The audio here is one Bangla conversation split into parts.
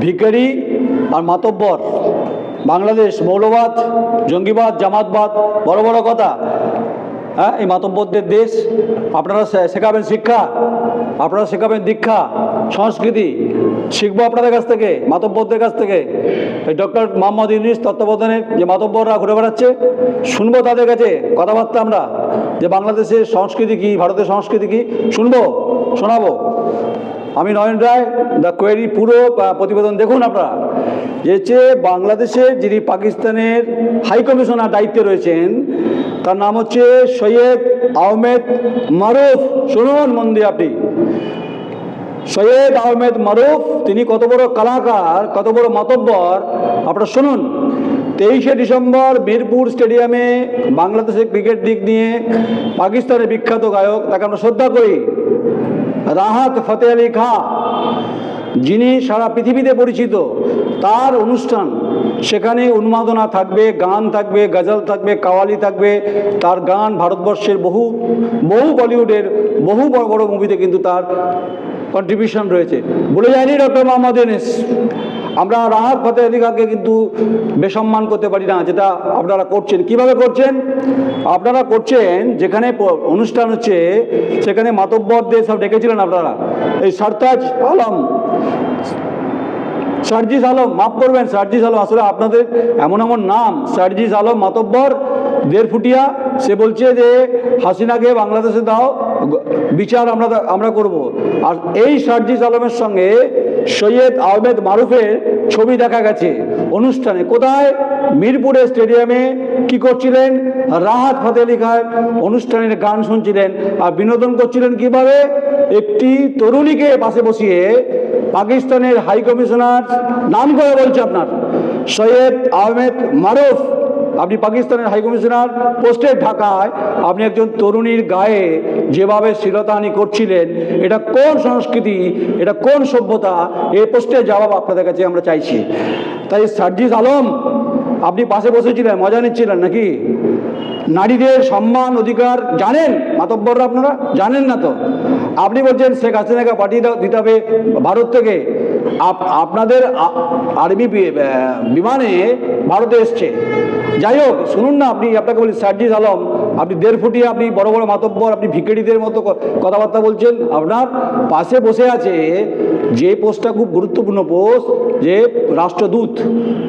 ভিখারি আর মাতব্বর। বাংলাদেশ, মৌলবাদ, জঙ্গিবাদ, জামাতবাদ, বড় বড় কথা। হ্যাঁ এই মাতব্বরদের দেশ, আপনারা শেখাবেন শিক্ষা, আপনারা শেখাবেন দীক্ষা, সংস্কৃতি। শিখব আপনাদের কাছ থেকে, মাতব্বরদের কাছ থেকে। এই ডক্টর মোহাম্মদ ইউনিস তত্ত্বাবধানে যে মাতব্বররা ঘুরে বেড়াচ্ছে, শুনব তাদের কাছে কথাবার্তা আমরা, যে বাংলাদেশের সংস্কৃতি কী, ভারতের সংস্কৃতি কী, শুনব, শোনাবো। আমি নয়ন রায় দ্য কোয়েরি পুরো প্রতিবেদন দেখুন আপনারা। যে হচ্ছে বাংলাদেশের যিনি পাকিস্তানের হাই কমিশনার দায়িত্বে রয়েছেন, তার নাম হচ্ছে সৈয়দ আহমেদ মারুফ। শুনুন মন দিয়ে আপনি। সৈয়দ আহমেদ মারুফ, তিনি কত বড় কলাকার, কত বড় মাতব্বর, আপনারা শুনুন। তেইশে ডিসেম্বর মিরপুর স্টেডিয়ামে বাংলাদেশের ক্রিকেট দিক নিয়ে পাকিস্তানের বিখ্যাত গায়ক, তাকে আমরা শ্রদ্ধা করি। রাহাত ফতে আলী খা, যিনি সারা পৃথিবীতে পরিচিত, তার অনুষ্ঠান, সেখানে উন্মাদনা থাকবে, গান থাকবে, গজল থাকবে, কাওয়ালি থাকবে, তার গান ভারতবর্ষের বহু বহু বলিউডের বহু বড় বড় মুভিতে কিন্তু তার কন্ট্রিবিউশন রয়েছে। বলে যায়নি ডক্টর মোহাম্মদ ইউনিস। আমরা রাহাত ফতে আলী কিন্তু বেসম্মান করতে পারি না, যেটা আপনারা করছেন। কীভাবে করছেন? আপনারা করছেন, যেখানে অনুষ্ঠান হচ্ছে, সেখানে মাতব্বরদের সব ডেকেছিলেন আপনারা। এই সরতাজ আলম। সার্জিস আলম, মাফ করবেন, সার্জিস আলম, আসলে আপনাদের এমন এমন নাম। সার্জিস আলম, মাতব্বর দেড় ফুটিয়া সে বলছে যে, হাসিনাকে বাংলাদেশে দাও বিচার আমরা আমরা করব। আর এই সার্জিস আলমের সঙ্গে সৈয়দ আহমেদ মারুফের ছবি দেখা গেছে অনুষ্ঠানে। কোথায়? মিরপুরের স্টেডিয়ামে কি করছিলেন? রাহাত ফাতে আলী অনুষ্ঠানের গান শুনছিলেন আর বিনোদন করছিলেন কীভাবে? একটি তরুণীকে পাশে বসিয়ে পাকিস্তানের হাই কমিশনার, নাম করে বলছে আপনার, সৈয়দ আহমেদ মারুফ। আপনি পাকিস্তানের হাইকমিশনার পোস্টের ঢাকায় আপনি একজন তরুণীর গায়ে যেভাবে শ্লীলতাহানি করছিলেন, এটা কোন সংস্কৃতি, এটা কোন সভ্যতা, এই পোস্টের জবাব আপনাদের কাছে আমরা চাইছি। তাই সার্জিস আলম, আপনি পাশে বসেছিলেন, মজা নিচ্ছিলেন নাকি? নারীদের সম্মান অধিকার জানেন মাতব্বররা আপনারা? জানেন না তো? আপনি বলছেন শেখ হাসিনাকে পাঠিয়ে দিতে হবে ভারত থেকে। আপনাদের আ- আর্মি বিমানে ভারতে এসছে। যাই হোক, শুনুন না, আপনি, আপনাকে বলি, সার্জিস আলম, আপনি দেড় ফুটিয়ে, আপনি বড় বড় মাতব্বর, আপনি ভিকেরিদের মতো কথাবার্তা বলছেন। আপনার পাশে বসে আছে যে পোস্টটা খুব গুরুত্বপূর্ণ পোস্ট, যে রাষ্ট্রদূত,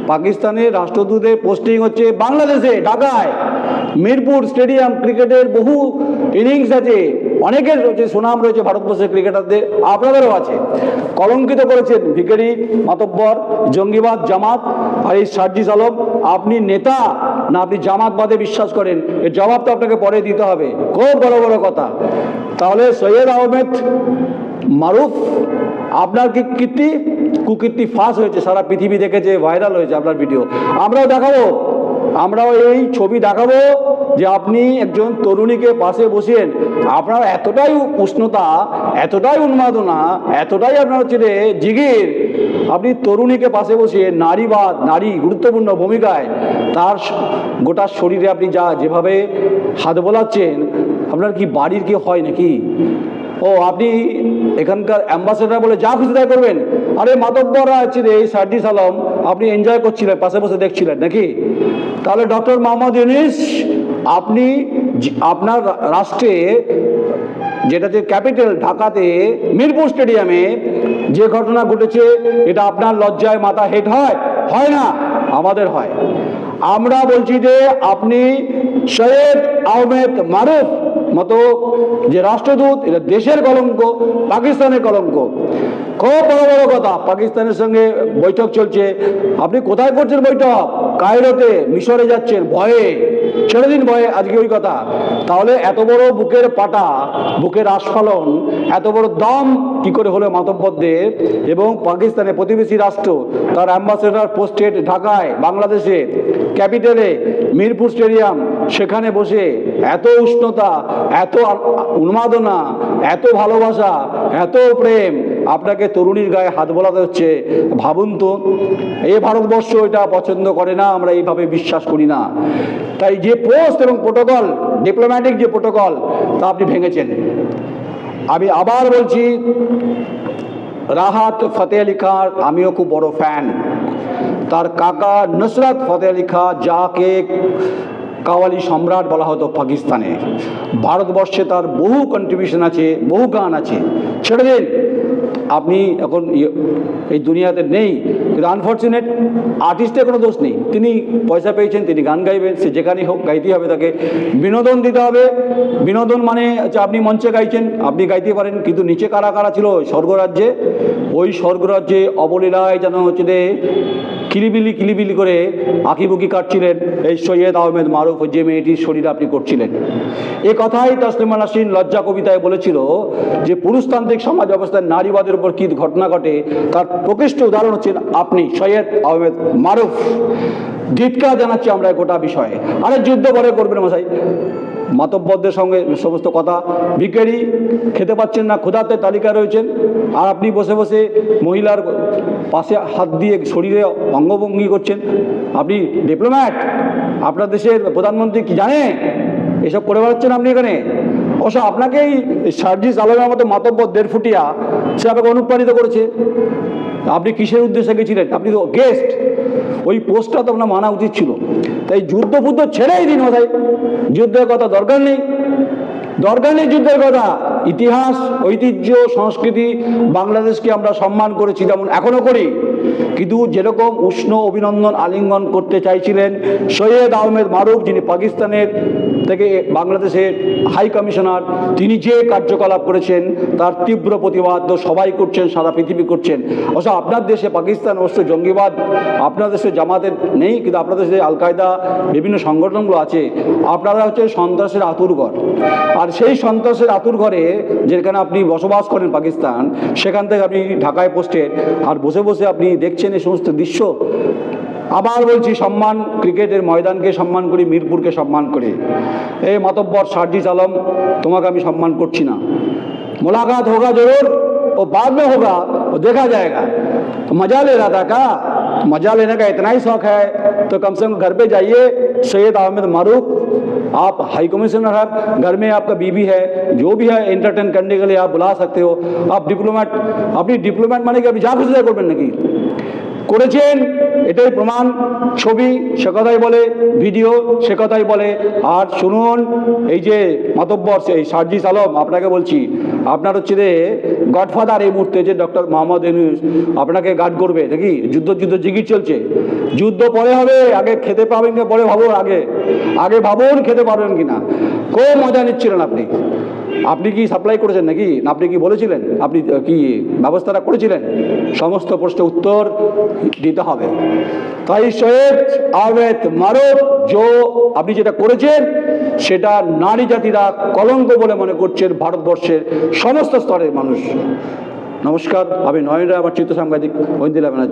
পাকিস্তানের রাষ্ট্রদূতের পোস্টিং হচ্ছে বাংলাদেশে, ঢাকায়। মিরপুর স্টেডিয়াম ক্রিকেটের বহু ইনিংস আছে। অনেকের রয়েছে সুনাম রয়েছে ভারতবর্ষের ক্রিকেটারদের, আপনাদেরও আছে। কলঙ্কিত করেছেন ভিকারি মাতব্বর, জঙ্গিবাদ জামাত আর এই সার্জিস আলম। আপনি নেতা না আপনি জামাতবাদে বিশ্বাস করেন? এর জবাব তো আপনাকে পরে দিতে হবে। খুব বড় বড় কথা। তাহলে সৈয়দ আহমেদ মারুফ, আপনার কি কীর্তি? কুকীর্তি ফাঁস হয়েছে, সারা পৃথিবী দেখেছে ভাইরাল হয়েছে আপনার ভিডিও আমরাও দেখাবো। আমরাও এই ছবি দেখাবো যে আপনি একজন তরুণীকে পাশে বসিয়েন। আপনার এতটাই উষ্ণতা, এতটাই উন্মাদনা, এতটাই আপনার হচ্ছে জিগির। আপনি তরুণীকে পাশে বসিয়ে নারীবাদ, নারী গুরুত্বপূর্ণ ভূমিকায় তার স- গোটা শরীরে আপনি যা যেভাবে হাত বোলাচ্ছেন, আপনার কি বাড়ির কি হয় নাকি? ও, আপনি এখানকার অ্যাম্বাসেডার বলে যা খুশি তাই করবেন। আরে মাতব্বররা আছে রে এই সার্জিস আলম, আপনি এনজয় করছিলেন, পাশে বসে দেখছিলেন নাকি? তাহলে ডক্টর মোহাম্মদ ইউনিস, আপনি আপনার রাষ্ট্রে যেটা যে ক্যাপিটাল ঢাকাতে মিরপুর স্টেডিয়ামে যে ঘটনা ঘটেছে, এটা আপনার লজ্জায় মাথা হেট হয়? হয় না, আমাদের হয়। আমরা বলছি যে আপনি সৈয়দ আহমেদ মারুফ মতো যে রাষ্ট্রদূত এটা দেশের কলঙ্ক পাকিস্তানের কলঙ্ক। খুব বড় বড় কথা। পাকিস্তানের সঙ্গে বৈঠক চলছে। আপনি কোথায় করছেন বৈঠক? কায়রোতে মিশরে যাচ্ছেন, ভয়ে। ছেড়ে দিন ভয়ে, আজকে ওই কথা। তাহলে এত বড় বুকের পাটা, বুকের আস্ফালন, এত বড় দম কি করে হলো মাতব্বরদের? এবং পাকিস্তানের প্রতিবেশী রাষ্ট্র, তার অ্যাম্বাসেডার পোস্টেড ঢাকায়, বাংলাদেশে, ক্যাপিটালে, মিরপুর স্টেডিয়াম, সেখানে বসে এত উষ্ণতা, এত উন্মাদনা, এত ভালোবাসা, এত প্রেম, আপনাকে তরুণীর গায়ে হাত বোলাতে হচ্ছে। ভাবুন তো এই ভারতবর্ষ এটা পছন্দ করে না, আমরা এইভাবে বিশ্বাস করি না। তাই যে পোস্ট এবং প্রোটোকল, ডিপ্লোম্যাটিক যে প্রোটোকল, তা আপনি ভেঙেছেন। আমি আবার বলছি, রাহাত ফতে আলী খান আমিও খুব বড় ফ্যান তার কাকা নুসরাত ফতে আলী খান যাকে কাওয়ালি সম্রাট বলা হতো পাকিস্তানে। ভারতবর্ষে তার বহু কন্ট্রিবিউশন আছে, বহু গান আছে। ছেড়ে দিন। আপনি এখন ইয়ে- এই দুনিয়াতে নেই, কিন্তু আনফর্চুনেট আর্টিস্টের কোনো দোষ নেই। তিনি পয়সা পেয়েছেন, তিনি গান গাইবেন, সে যেখানেই হোক গাইতেই হবে তাকে। বিনোদন দিতে হবে। বিনোদন মানে হচ্ছে আপনি মঞ্চে গাইছেন, আপনি গাইতে পারেন, কিন্তু নিচে কারা কারা ছিল? স্বর্গরাজ্যে। ওই স্বর্গরাজ্যে অবলীলায় যেন হচ্ছে কিলিবিলি কিলিবিলি করে আঁকিবুকি কাটছিলেন এই সৈয়দ আহমেদ মারুফ যে মেয়েটির শরীর আপনি করছিলেন। এ কথাই তসলিমা নাসিন লজ্জা কবিতায় বলেছিল যে পুরুষতান্ত্রিক সমাজ ব্যবস্থায় নারীবাদের উপর কী ঘটনা ঘটে তার প্রকৃষ্ট উদাহরণ হচ্ছেন আপনি, সৈয়দ আহমেদ মারুফ। ধিৎকার জানাচ্ছি আমরা গোটা বিষয়ে। আরে যুদ্ধ পরে করবেন মশাই। মাতব্বরদের সঙ্গে সমস্ত কথা ভিখারি খেতে পাচ্ছেন না ক্ষুধাতে তালিকা রয়েছেন। আর আপনি বসে বসে মহিলার পাশে হাত দিয়ে শরীরে অঙ্গভঙ্গি করছেন। আপনি ডিপ্লোম্যাট, আপনার দেশের প্রধানমন্ত্রী কি জানে? এসব করে বেড়াচ্ছেন আপনি এখানে? অবশ্য আপনাকেই সার্জিস আলমের মতো মাতব্বর দেড় ফুটিয়া সে আপনাকে অনুপ্রাণিত করেছে। আপনি কিসের উদ্দেশ্যে গেছিলেন? আপনি তো গেস্ট ওই পোস্টটা তো আপনার মানা উচিত ছিল। তাই যুদ্ধ ফুদ্ধ ছেড়েই দিন ভাই যুদ্ধের কথা দরকার নেই। দরকার নেই যুদ্ধের কথা। ইতিহাস, ঐতিহ্য, সংস্কৃতি, বাংলাদেশকে আমরা সম্মান করেছি যেমন এখনও করি। কিন্তু যেরকম উষ্ণ অভিনন্দন আলিঙ্গন করতে চাইছিলেন সৈয়দ আহমেদ মারুফ, যিনি পাকিস্তানের থেকে বাংলাদেশের হাই কমিশনার তিনি যে কার্যকলাপ করেছেন, তার তীব্র প্রতিবাদ সবাই করছেন, সারা পৃথিবী করছেন। অবশ্য আপনার দেশে পাকিস্তান অবশ্য জঙ্গিবাদ, আপনার দেশে জামাতের নেই, কিন্তু আপনার দেশে আল কায়দা বিভিন্ন সংগঠনগুলো আছে। আপনারা হচ্ছে সন্ত্রাসের আতুরঘর আর সেই সন্ত্রাসের আতুরঘরে যেখানে আপনি বসবাস করেন পাকিস্তান, সেখান থেকে আপনি ঢাকায় পোস্টেড আর বসে বসে আপনি দেখছেন এই সমস্ত দৃশ্য। আবার বলছি সম্মান ক্রিকেটের ময়দানকে সম্মান করি মিরপুরকে সম্মান করি এই মাতব্বর সার্জিস আলম তোমাকে আমি সম্মান করছি না मुलाकात होगा जरूर वो बाद में होगा वो देखा जाएगा तो मज़ा ले रहा था क्या मज़ा लेने का इतना ही शौक है तो कम से कम घर पे जाइए सैयद अहमद मारूफ आप हाई कमिश्नर हैं घर में आपका बीबी है जो भी है एंटरटेन करने के लिए आप बुला सकते हो आप डिप्लोमेट अपनी डिप्लोमेट माने कि আপনি যা খুশি তাই করবেন নাকি করেছেন, এটাই প্রমাণ। ছবি সে কথাই বলে, ভিডিও সে কথাই বলে। আর শুনুন, এই যে মাতব্বর, এই সার্জিস আলম, আপনাকে বলছি, আপনার হচ্ছে যে গডফাদার এই মুহূর্তে যে ডক্টর মোহাম্মদ ইউনুস, আপনাকে গার্ড করবে, নাকি? যুদ্ধ যুদ্ধ জিগির চলছে। যুদ্ধ পরে হবে, আগে খেতে পাবেন কি পরে ভাবুন আগে। আগে ভাবুন খেতে পারবেন কিনা খুব মজা নিচ্ছিলেন আপনি। আপনি কি সাপ্লাই করেছেন নাকি? আপনি কি বলেছিলেন? আপনি কি ব্যবস্থাটা করেছিলেন? সমস্ত প্রশ্নের উত্তর দিতে হবে। তাই সৈয়দ আহমেদ মারুফ, জো, আপনি যেটা করেছেন, সেটা নারী জাতিরা কলঙ্ক বলে মনে করছেন ভারতবর্ষের সমস্ত স্তরের মানুষ। নমস্কার, আমি নয়ন রায় আমার চিত্র সাংবাদিক ঐন্দিলা ব্যানার্জি।